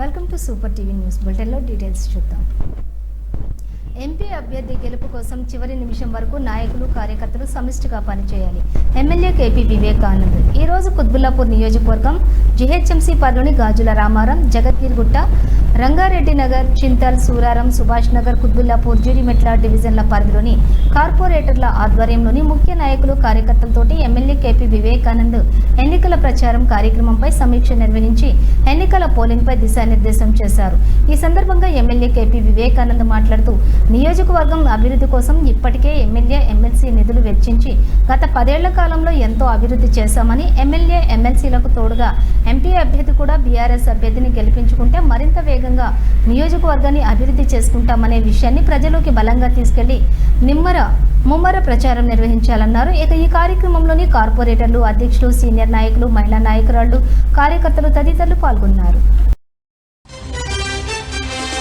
Welcome to super TV news బులెటిన్లో details చూద్దాం. MP అభ్యర్థి గెలుపు కోసం చివరి నిమిషం వరకు నాయకులు కార్యకర్తలు సమిష్టిగా పనిచేయాలి. MLA KP Vivekanand. ఈ రోజు కుత్బుల్లాపూర్ నియోజకవర్గం జిహెచ్ఎంసీ పరిలోని గాజుల రామారం జగద్గిరిగుట్ట రంగారెడ్డి నగర్ చింతల్ సూరారం సుభాష్ నగర్ కుత్బుల్లాపూర్ జీడిమెట్ల డివిజన్ల పరిధిలోని కార్పొరేటర్ల ఆధ్వర్యంలోని ముఖ్య నాయకులు కార్యకర్తలతోటి ఎమ్మెల్యే కేపీ వివేకానంద్ ఎన్నికల ప్రచారం కార్యక్రమంపై సమీక్ష నిర్వహించి ఎన్నికల పోలింగ్పై దిశానిర్దేశం చేశారు. ఈ సందర్భంగా ఎమ్మెల్యే కేపీ వివేకానంద్ మాట్లాడుతూ నియోజకవర్గం అభివృద్ధి కోసం ఇప్పటికే ఎమ్మెల్యే ఎమ్మెల్సీ నిధులు వెచ్చించి గత పదేళ్ళ కాలంలో ఎంతో అభివృద్ధి చేశామని ఎమ్మెల్యే ఎమ్మెల్సీలకు తోడుగా ఎంపీ అభ్యర్థి కూడా బీఆర్ఎస్ అభ్యర్థిని గెలిపించుకుంటే మరింత వేగంగా వేగంగా నియోజకవర్గాన్ని అభివృద్ధి చేసుకుంటామనే విషయాన్ని ప్రజలోకి బలంగా తీసుకెళ్ళి నిమ్మర ముమ్మర ప్రచారం నిర్వహించాలన్నారు. ఇక ఈ కార్యక్రమంలోని కార్పొరేటర్లు అధ్యక్షులు సీనియర్ నాయకులు మహిళా నాయకురాళ్ళు కార్యకర్తలు తదితరులు పాల్గొన్నారు.